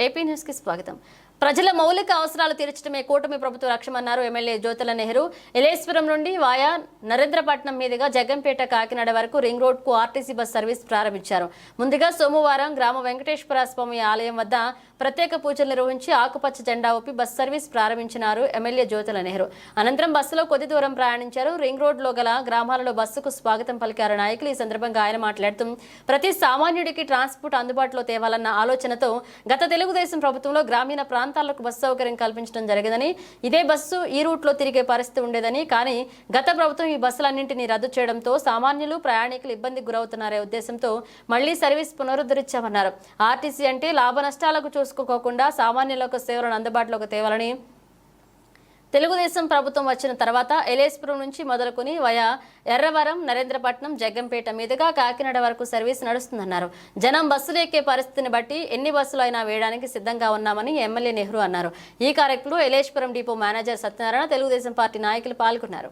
AP news కి స్వాగతం ప్రజల మౌలిక అవసరాలు తీర్చడమే కూటమి ప్రభుత్వ లక్ష్యమన్నారు ఎమ్మెల్యే జ్యోతుల నెహ్రూ. ఎలేశ్వరం నుండి వాయా నరేంద్రపట్నం మీదుగా జగంపేట కాకినాడ వరకు రింగ్ రోడ్కు ఆర్టీసీ బస్ సర్వీస్ ప్రారంభించారు. ముందుగా సోమవారం గ్రామ వెంకటేశ్వర స్వామి ఆలయం వద్ద ప్రత్యేక పూజలు నిర్వహించి ఆకుపచ్చ జెండా ఊపి బస్ సర్వీస్ ప్రారంభించినారు ఎమ్మెల్యే జ్యోతుల నెహ్రూ. అనంతరం బస్సులో కొద్ది దూరం ప్రయాణించారు. రింగ్ రోడ్లో గల గ్రామాలలో బస్సుకు స్వాగతం పలికారు నాయకులు. ఈ సందర్భంగా ఆయన మాట్లాడుతూ ప్రతి సామాన్యుడికి ట్రాన్స్పోర్ట్ అందుబాటులో తేవాలన్న ఆలోచనతో గత తెలుగుదేశం ప్రభుత్వంలో గ్రామీణ ప్రాంతాలకు బస్సు సౌకర్యం కల్పించడం జరిగిందని ఇదే బస్సు ఈ రూట్లో తిరిగే పరిస్థితి ఉండేదని కానీ గత ప్రభుత్వం ఈ బస్సులన్నింటినీ రద్దు చేయడంతో సామాన్యులు ప్రయాణికులు ఇబ్బందికి గురవుతున్నారే ఉద్దేశంతో మళ్ళీ సర్వీస్ పునరుద్ధరించామన్నారు. ఆర్టీసీ అంటే లాభ నష్టాలకు చూసుకోకుండా సామాన్యులకు సేవలను అందుబాటులోకి తేవాలని తెలుగుదేశం ప్రభుత్వం వచ్చిన తర్వాత ఎలేస్పురం నుంచి మొదలుకొని వయా ఎర్రవరం నరేంద్రపట్నం జగ్గంపేట మీదుగా కాకినాడ వరకు సర్వీస్ నడుస్తుందన్నారు. జనం బస్సులు ఎక్కే పరిస్థితిని బట్టి ఎన్ని బస్సులు అయినా వేయడానికి సిద్ధంగా ఉన్నామని ఎమ్మెల్యే నెహ్రూ అన్నారు. ఈ కార్యక్రమంలో Yeleswaram depot manager Satyanarayana Telugu Desam party నాయకులు పాల్గొన్నారు.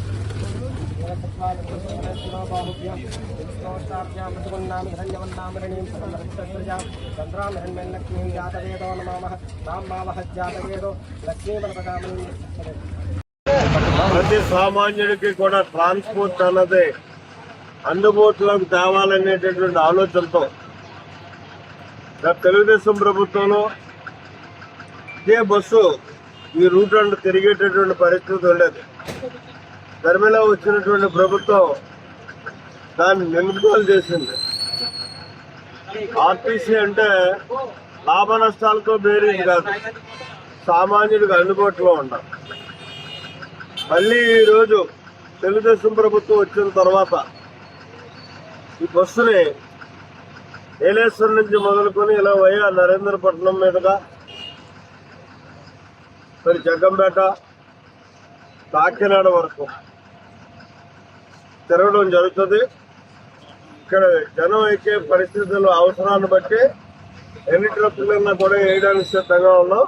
యొక్క విధానం ప్రతి సామాన్యుడికి కూడా ట్రాన్స్పోర్ట్ అన్నది అందుబాటులోకి తేవాలనేటటువంటి ఆలోచనతో తెలుగుదేశం ప్రభుత్వంలో ఇదే బస్సు ఈ రూట్ అండ్ తిరిగేటటువంటి పరిస్థితి ఉండేది. ధర్మిలో వచ్చినటువంటి ప్రభుత్వం దాన్ని నిలుపుదల చేసింది. ఆర్టీసీ అంటే లాభ నష్టాలతో బేరీజ్ కాదు. సామాన్యుడికి అందుబాటులో ఉండాలి. మళ్ళీ ఈరోజు తెలుగుదేశం ప్రభుత్వం వచ్చిన తర్వాత ఈ బస్సుని ఏలేశ్వరం నుంచి మొదలుకొని ఇలా వయ్యా నరేంద్రపట్నం మీదుగా మరి జగ్గంపేట కాకినాడ వరకు తెరవడం జరుగుతుంది. ఇక్కడ జనం అయితే పరిస్థితులు అవసరాన్ని బట్టి ఎన్ని ట్రక్కులన్నా కూడా వేయడానికి సిద్ధంగా ఉన్నాం.